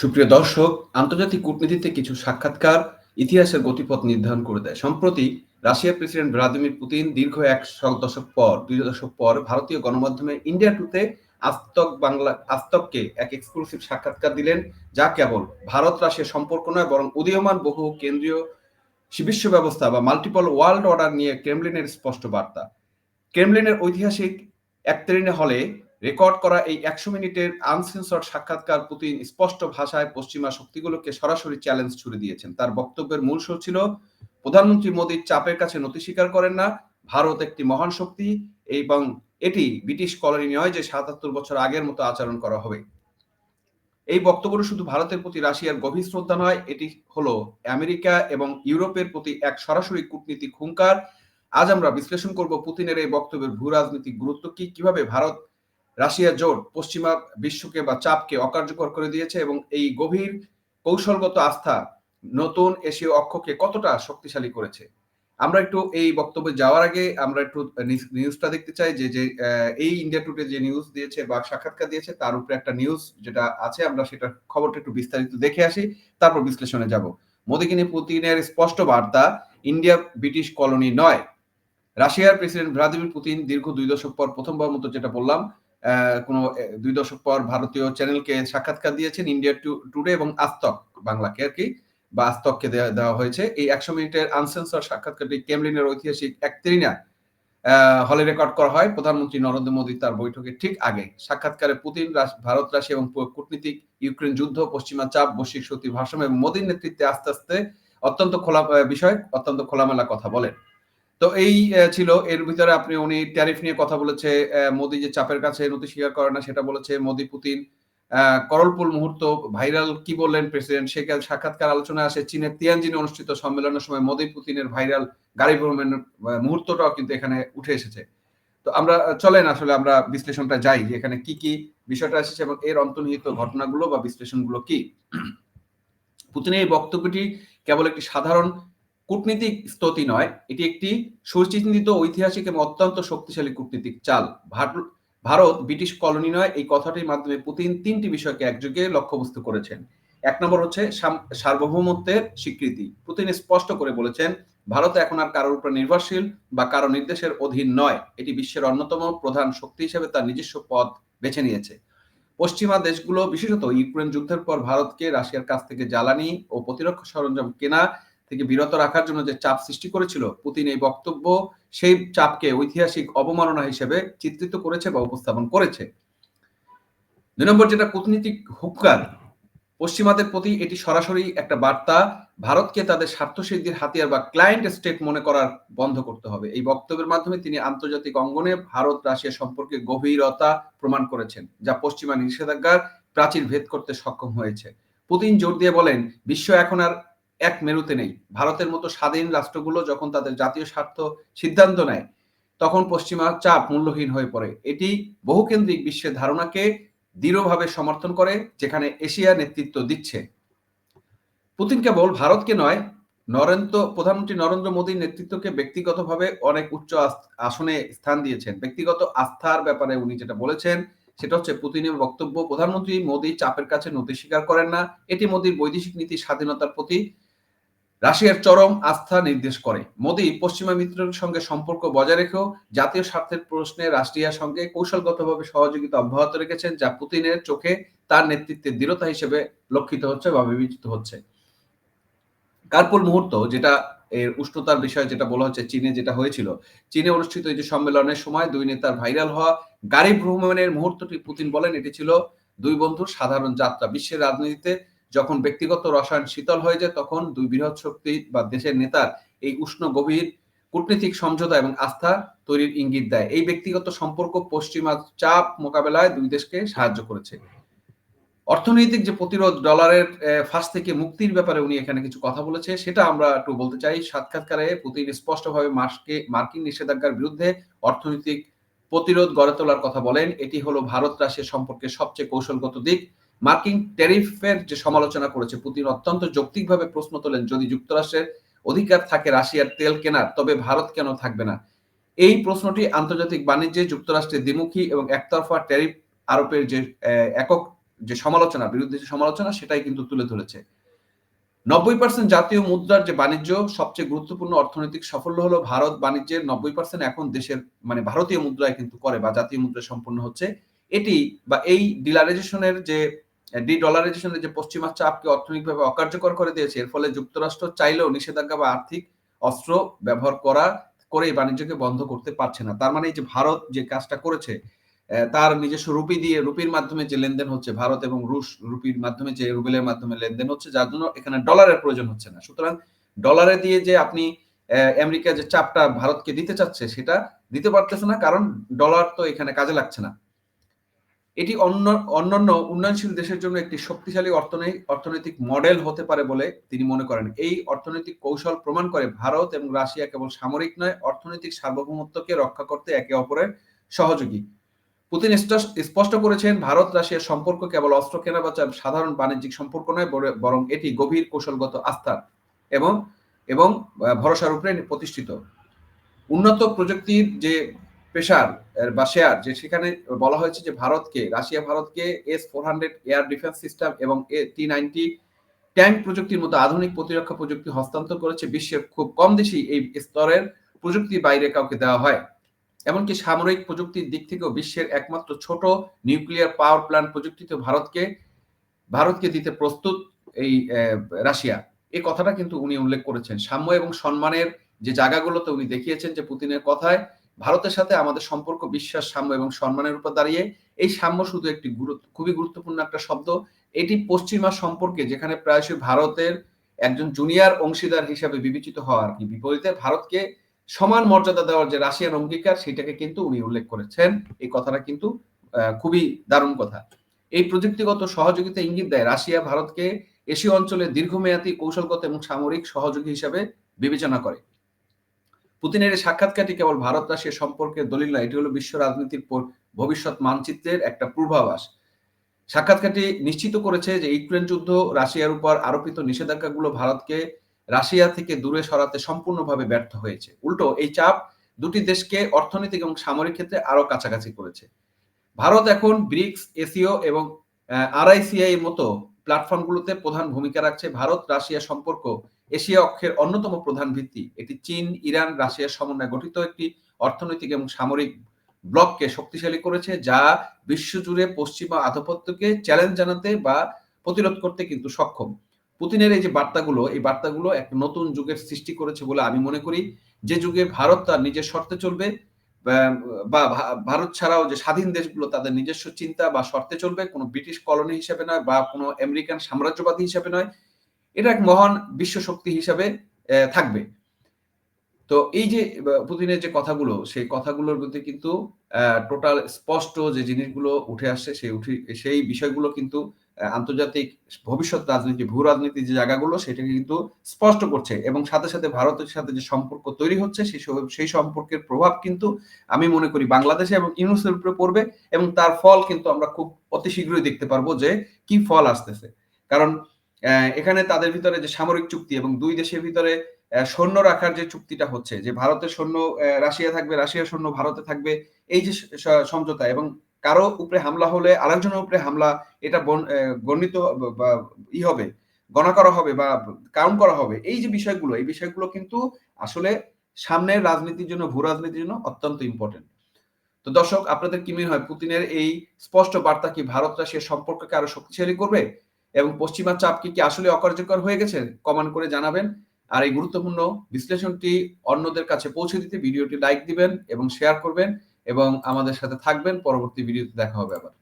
সুপ্রিয় দর্শক, আন্তর্জাতিক কূটনীতিতে কিছু সাক্ষাৎকার ইতিহাসের গতিপথ নির্ধারণ করে দেয়। সম্প্রতি রাশিয়ার প্রেসিডেন্ট ভ্লাদিমির পুতিন দীর্ঘ এক দশক পর, দুই দশক পর ভারতীয় গণমাধ্যমে ইন্ডিয়া টুতে আস্তক বাংলা আস্তককে এক এক্সক্লুসিভ সাক্ষাৎকার দিলেন, যা কেবল ভারত রাশিয়ার সম্পর্ক নয়, বরং উদীয়মান বহু কেন্দ্রীয় বিশ্ব ব্যবস্থা বা মাল্টিপল ওয়ার্ল্ড অর্ডার নিয়ে ক্রেমলিনের স্পষ্ট বার্তা। ক্রেমলিনের ঐতিহাসিক একতেরিনে হলে রেকর্ড করা এই একশো মিনিটের আনসেন্সর্ড সাক্ষাৎকার পুতিন স্পষ্ট ভাষায় পশ্চিমা শক্তিগুলোকে সরাসরি চ্যালেঞ্জ ছুড়ে দিয়েছেন। তার বক্তব্যের মূল সুর ছিল, প্রধানমন্ত্রী মোদীর চাপের কাছে নতি স্বীকার করেন না, ভারত একটি মহান শক্তি এবং এটি ব্রিটিশ কলোনি নয় যে সাতাত্তর বছর আগের মতো আচরণ করা হবে। এই বক্তব্য শুধু ভারতের প্রতি রাশিয়ার গভীর শ্রদ্ধা নয়, এটি হলো আমেরিকা এবং ইউরোপের প্রতি এক সরাসরি কূটনীতিক হুঙ্কার। আজ আমরা বিশ্লেষণ করব পুতিনের এই বক্তব্যের ভূ রাজনৈতিক গুরুত্ব কি, কীভাবে ভারত রাশিয়া জোট পশ্চিমা বিশ্বকে বা চাপকে অকার্যকর করে দিয়েছে এবং এই গভীর কৌশলগত আস্থা নতুন এশীয় অক্ষকে কতটা শক্তিশালী করেছে। আমরা একটু এই বক্তব্যে যাওয়ার আগে আমরা একটু নিউজটা দেখতে চাই যে যে এই ইন্ডিয়া টুডে যে নিউজ দিয়েছে বা সাক্ষাৎকার দিয়েছে তার উপরে একটা নিউজ যেটা আছে, আমরা সেটা খবরটা একটু বিস্তারিত দেখে আসি, তারপর বিশ্লেষণে যাব। মোদীকে নিয়ে পুতিনের স্পষ্ট বার্তা ইন্ডিয়া ব্রিটিশ কলোনি নয়। রাশিয়ার প্রেসিডেন্ট ভ্লাদিমির পুতিন দীর্ঘ দুই দশক পর প্রথমবার মতো যেটা বললাম কোনো দুই দশক পর ভারতীয় চ্যানেলকে সাক্ষাৎকার দিয়েছেন ইন্ডিয়া টুডে এবং আস্তক বাংলাকে আর কি, বা আস্তককে দেওয়া হয়েছে। এই একশো মিনিটের আনসেন্সর সাক্ষাৎকারটি কেমলিনের ঐতিহাসিক একত্রিনা হলে রেকর্ড করা হয়। প্রধানমন্ত্রী নরেন্দ্র মোদী তার বৈঠকের ঠিক আগে সাক্ষাৎকারে পুতিন ভারত, রাশিয়া এবং কূটনীতিক ইউক্রেন যুদ্ধ, পশ্চিমা চাপ, বৈশ্বিক শক্তি ভারসাম্য এবং মোদীর নেতৃত্বে আস্তে আস্তে অত্যন্ত খোলা, বিষয়, অত্যন্ত খোলামেলা কথা বলেন। তো এই ছিল। এর ভিতরে আপনি, উনি ট্যারিফ নিয়ে কথা বলেছে মোদি যে চাপের কাছে নতি স্বীকার করে না, সেটা বলেছে, মোদি, পুতিন করলপুল মুহূর্ত, ভাইরাল কি বললেন প্রেসিডেন্ট? সে কাল সাক্ষাৎকার আলোচনা আসে, চীনের তিয়ানজিনে অনুষ্ঠিত সম্মেলনের সময় মোদি, পুতিনের ভাইরাল গাড়ি ভ্রমণের মুহূর্তটাও কিন্তু এখানে উঠে এসেছে। তো আমরা চলেন আসলে আমরা বিশ্লেষণটা যাই যে এখানে কি কি বিষয়টা এসেছে এবং এর অন্তর্নিহিত ঘটনাগুলো বা বিশ্লেষণগুলো কি। পুতিনের এই বক্তব্যটি কেবল একটি সাধারণ কূটনীতিক স্তুতি নয়, এটি একটি সুচিন্তিত, ঐতিহাসিক এবং অত্যন্ত শক্তিশালী কূটনীতিক চাল। ভারত ব্রিটিশ কলোনি নয়, এই কথাটির মাধ্যমে পুতিন তিনটি বিষয়কে একযোগে লক্ষ্যবস্তু করেছেন। এক নম্বর হচ্ছে সার্বভৌমত্বের স্বীকৃতি। পুতিন স্পষ্ট করে বলেছেন, ভারত এখন আর কারোর উপর নির্ভরশীল বা কারও নির্দেশের অধীন নয়। এটি বিশ্বের অন্যতম প্রধান শক্তি হিসেবে তার নিজস্ব পথ বেছে নিয়েছে। পশ্চিমা দেশগুলো, বিশেষত ইউক্রেন যুদ্ধের পর ভারতকে রাশিয়ার কাছ থেকে জ্বালানি ও প্রতিরক্ষা সরঞ্জাম কেনা থেকে বিরত রাখার জন্য যে চাপ সৃষ্টি করেছিল, পুতিন এই বক্তব্য সেই চাপকে ঐতিহাসিক অবমাননা হিসেবে চিত্রিত করেছে বা উপস্থাপন করেছে। দুই নম্বর যেটা কূটনীতিক হুকার পশ্চিমাদের প্রতি এটি সরাসরি একটা বার্তা, ভারতকে তাদের স্বার্থ সিদ্ধির হাতিয়ার বা ক্লায়েন্ট স্টেট মনে করার বন্ধ করতে হবে। এই বক্তব্যের মাধ্যমে তিনি আন্তর্জাতিক অঙ্গনে ভারত, রাশিয়া সম্পর্কে গভীরতা প্রমাণ করেছেন, যা পশ্চিমা নিষেধাজ্ঞার প্রাচীর ভেদ করতে সক্ষম হয়েছে। পুতিন জোর দিয়ে বলেন, বিশ্ব এখন আর এক মেরুতে নেই। ভারতের মতো স্বাধীন রাষ্ট্রগুলো যখন তাদের জাতীয় স্বার্থ সিদ্ধান্ত নেয়, তখন পশ্চিমা চাপ মূল্যহীন হয়ে পড়ে। এটি বহুকেন্দ্রিক বিশ্বের ধারণাকে দৃঢ়ভাবে সমর্থন করে, যেখানে এশিয়া নেতৃত্ব দিচ্ছে। পুতিন কেবল ভারতকে নয়, নরেন্দ্র, প্রধানমন্ত্রী নরেন্দ্র মোদীর নেতৃত্বকে ব্যক্তিগতভাবে অনেক উচ্চ আসনে স্থান দিয়েছেন। ব্যক্তিগত আস্থার ব্যাপারে উনি যেটা বলেছেন, সেটা হচ্ছে পুতিনের বক্তব্য, প্রধানমন্ত্রী মোদী চাপের কাছে নতি স্বীকার করেন না। এটি মোদীর বৈদেশিক নীতি স্বাধীনতার প্রতি রাশিয়ার চরম আস্থা নির্দেশ করে। মোদী পশ্চিমা মিত্রের সঙ্গে সম্পর্ক বজায় রেখেও জাতীয় স্বার্থের প্রশ্নে রাশিয়ার সঙ্গে কৌশলগতভাবে সহযোগিতা অব্যাহত রেখেছেন, যা পুতিনের চোখে তার নেতৃত্বের দৃঢ়তা হিসেবে লক্ষিত হচ্ছে বা বিবেচিত হচ্ছে। কার্পুল মুহূর্ত, যেটা এর উষ্ণতার বিষয়ে যেটা বলা হচ্ছে চীনে যেটা হয়েছিল, চীনে অনুষ্ঠিত এই যে সম্মেলনের সময় দুই নেতার ভাইরাল হওয়া গাড়ি ভ্রমণের মুহূর্তটি পুতিন বলেন, এটি ছিল দুই বন্ধুর সাধারণ যাত্রা। বিশ্বের রাজনীতিতে যখন ব্যক্তিগত রসায়ন শীতল হয়ে যায়, তখন দুই বৃহৎ শক্তি বা দেশের নেতার এই উষ্ণ গভীর কূটনীতিক সমঝোতা এবং আস্থা তৈরির ইঙ্গিত দেয়। এই ব্যক্তিগত সম্পর্ক পশ্চিমা চাপ মোকাবেলায় দুই দেশকে সাহায্য করেছে। অর্থনৈতিক যে প্রতিরোধ, ডলারের ফাঁস থেকে মুক্তির ব্যাপারে উনি এখানে কিছু কথা বলেছে, সেটা আমরা একটু বলতে চাই। সাক্ষাৎকারে পুতিন স্পষ্টভাবে মার্কে মার্কিন নিষেধাজ্ঞার বিরুদ্ধে অর্থনৈতিক প্রতিরোধ গড়ে তোলার কথা বলেন। এটি হলো ভারত রাশিয়ার সম্পর্কে সবচেয়ে কৌশলগত দিক। মার্কিন ট্যারিফের যে সমালোচনা করেছে পুতিন অত্যন্ত যৌক্তিকভাবে প্রশ্ন তোলেন, যদি যুক্তরাষ্ট্রের অধিকার থাকে রাশিয়ার তেল কেনার, তবে ভারত কেন থাকবে না? এই প্রশ্নটি আন্তর্জাতিক বাণিজ্যে যুক্তরাষ্ট্রের দ্বিমুখী এবং একতরফা ট্যারিফ আরোপের যে একক যে সমালোচনা, বিরুদ্ধে যে সমালোচনা, সেটাই কিন্তু তুলে ধরেছে। নব্বই পার্সেন্ট জাতীয় মুদ্রার যে বাণিজ্য সবচেয়ে গুরুত্বপূর্ণ অর্থনৈতিক সাফল্য হলো ভারত বাণিজ্যের নব্বই পার্সেন্ট এখন দেশের মানে ভারতীয় মুদ্রায় কিন্তু করে বা জাতীয় মুদ্রায় সম্পন্ন হচ্ছে। এটি বা এই ডিলারাইজেশনের যে ডি ডলারাইজেশনের যে পশ্চিমা চাপকে অর্থনৈতিকভাবে অকার্যকর করে দিয়েছে, এর ফলে যুক্তরাষ্ট্র চাইলেও নিষেধাজ্ঞা বা আর্থিক অস্ত্র ব্যবহার করা করে বাণিজ্যকে বন্ধ করতে পারছে না। তার মানে এই যে ভারত যে কাজটা করেছে তার নিজস্ব রুপি দিয়ে, রুপির মাধ্যমে যে লেনদেন হচ্ছে, ভারত এবং রুশ রুপির মাধ্যমে যে রুবেলের মাধ্যমে লেনদেন হচ্ছে, যার জন্য এখানে ডলারের প্রয়োজন হচ্ছে না। সুতরাং ডলারে দিয়ে যে আপনি আমেরিকা যে চাপটা ভারতকে দিতে চাচ্ছে, সেটা দিতে পারতেছে না, কারণ ডলার তো এখানে কাজে লাগছে না। এটি অন্য, অন্যান্য উন্নয়নশীল দেশের জন্য একটি শক্তিশালী অর্থনৈতিক অর্থনৈতিক মডেল হতে পারে বলে তিনি মনে করেন। এই অর্থনৈতিক কৌশল প্রমাণ করে ভারত এবং রাশিয়া কেবল সামরিক নয়, অর্থনৈতিক সার্বভৌমত্বকে রক্ষা করতে একে অপরের সহযোগী। পুতিন স্পষ্ট করেছেন, ভারত, রাশিয়ার সম্পর্ক কেবল অস্ত্র কেনা বা সাধারণ বাণিজ্যিক সম্পর্ক নয়, বরং এটি গভীর কৌশলগত আস্থা এবং এবং ভরসার উপরে প্রতিষ্ঠিত। উন্নত প্রযুক্তির যে পেশার বা শেয়ার, যে সেখানে বলা হয়েছে যে ভারতকে, রাশিয়া ভারতকে S four hundred air defence system এবং এ টি নাইনটি ট্যাঙ্ক প্রযুক্তির মতো আধুনিক প্রতিরক্ষা প্রযুক্তি হস্তান্তর করেছে বিশ্বের খুব কম দেশই এই স্তরের প্রযুক্তি বাইরে কাউকে দেওয়া হয়। এমনকি সামরিক প্রযুক্তির দিক থেকেও বিশ্বের একমাত্র ছোট নিউক্লিয়ার পাওয়ার প্ল্যান্ট প্রযুক্তিতে ভারতকে ভারতকে দিতে প্রস্তুত এই রাশিয়া। এই কথাটা কিন্তু উনি উল্লেখ করেছেন। সাম্য এবং সম্মানের যে জায়গাগুলোতে উনি দেখিয়েছেন যে পুতিনের কথায় ভারতের সাথে আমাদের সম্পর্ক, বিশ্বাস, সাম্য এবং সম্মানের উপর দাঁড়িয়ে এই সাম্য শুধু একটি গুরুত্ব, খুবই গুরুত্বপূর্ণ একটা শব্দ। এটি পশ্চিমা সম্পর্কে, যেখানে প্রায়শই ভারতের একজন জুনিয়র অংশীদার হিসাবে বিবেচিত হওয়ার কি। বিপরীতে ভারতকে সমান মর্যাদা দেওয়ার যে রাশিয়ার অঙ্গীকার, সেটাকে কিন্তু উনি উল্লেখ করেছেন। এই কথাটা কিন্তু খুবই দারুণ কথা। এই প্রযুক্তিগত সহযোগিতা ইঙ্গিত দেয় রাশিয়া ভারতকে এশীয় অঞ্চলে দীর্ঘমেয়াদী কৌশলগত এবং সামরিক সহযোগী হিসাবে বিবেচনা করে। পুতিনের এই সাক্ষাৎকারটি কেবল ভারত রাশিয়া সম্পর্কের দলিল নয়, এটি হলো বিশ্ব রাজনীতির ভবিষ্যৎ মানচিত্রের একটা পূর্বাভাস। সাক্ষাৎকারটি নিশ্চিত করেছে যে ইউক্রেন যুদ্ধ রাশিয়ার উপর আরোপিত নিষেধাজ্ঞাগুলো ভারতকে রাশিয়া থেকে দূরে সরাতে সম্পূর্ণভাবে ব্যর্থ হয়েছে। উল্টো, এই চাপ দুটি দেশকে অর্থনৈতিক এবং সামরিক ক্ষেত্রে আরও কাছাকাছি করেছে। ভারত এখন ব্রিক্স, এসিও এবং আরআইসিআই এর মতো প্ল্যাটফর্মগুলোতে প্রধান ভূমিকা রাখছে ভারত, রাশিয়া সম্পর্ক। এশিয়া অক্ষের অন্যতম প্রধান ভিত্তি, এটি চীন, ইরান রাশিয়ার সমন্বয়ে গঠিত একটি অর্থনৈতিক এবং সামরিক ব্লককে শক্তিশালী করেছে, যা বিশ্বজুড়ে পশ্চিমা আধিপত্যকে চ্যালেঞ্জ জানাতে বা প্রতিরোধ করতে কিন্তু সক্ষম। পুতিনের এই যে বার্তাগুলো, এই বার্তাগুলো এক নতুন যুগের সৃষ্টি করেছে বলে আমি মনে করি। যে যুগে ভারত তার নিজের শর্তে চলবে বা ভারত ছাড়াও যে স্বাধীন দেশগুলো তাদের নিজস্ব চিন্তা বা শর্তে চলবে, কোনো ব্রিটিশ কলোনি হিসেবে নয় বা কোনো আমেরিকান সাম্রাজ্যবাদী হিসেবে নয়, এটা এক মহান বিশ্ব শক্তি হিসাবে থাকবে। তো এই যে পুতিনের যে কথাগুলো, সেই কথাগুলোর মধ্যে কিন্তু টোটাল স্পষ্ট যে জিনিসগুলো উঠে আসছে, সেই উঠে, সেই বিষয়গুলো কিন্তু আন্তর্জাতিক ভবিষ্যৎ রাজনীতি, ভূ রাজনীতির যে জায়গাগুলো, সেটাকে কিন্তু স্পষ্ট করছে এবং সাথে সাথে ভারতের সাথে যে সম্পর্ক তৈরি হচ্ছে সেই সেই সম্পর্কের প্রভাব কিন্তু আমি মনে করি বাংলাদেশে এবং ইউনুসের উপরে পড়বে এবং তার ফল কিন্তু আমরা খুব অতি শীঘ্রই দেখতে পারব যে কি ফল আসতেছে। কারণ এখানে তাদের ভিতরে যে সামরিক চুক্তি এবং দুই দেশের ভিতরে সৈন্য রাখার যে চুক্তিটা হচ্ছে, যে ভারতের সৈন্য রাশিয়া থাকবে, রাশিয়ার সৈন্য ভারতে থাকবে, এই যে সমঝোতা এবং কারও উপরে হামলা হলে আরেকজনের উপরে হামলা, এটা গণিত ই হবে, গণনা করা হবে বা কাউন্ট করা হবে। এই যে বিষয়গুলো, এই বিষয়গুলো কিন্তু আসলে সামনের রাজনীতির জন্য, ভূ রাজনীতির জন্য অত্যন্ত ইম্পর্টেন্ট তো দর্শক, আপনাদের কি মনে হয়, পুতিনের এই স্পষ্ট বার্তা কি ভারত রাশিয়ার সম্পর্ককে আরও শক্তিশালী করবে এবং পশ্চিমা চাপ কি কি আসলে অকার্যকর হয়ে গেছে? কমেন্ট করে জানাবেন। আর এই গুরুত্বপূর্ণ বিশ্লেষণটি অন্যদের কাছে পৌঁছে দিতে, ভিডিওটি লাইক দিবেন এবং শেয়ার করবেন। এবং আমাদের সাথে থাকবেন। পরবর্তী ভিডিওতে দেখা হবে আবার।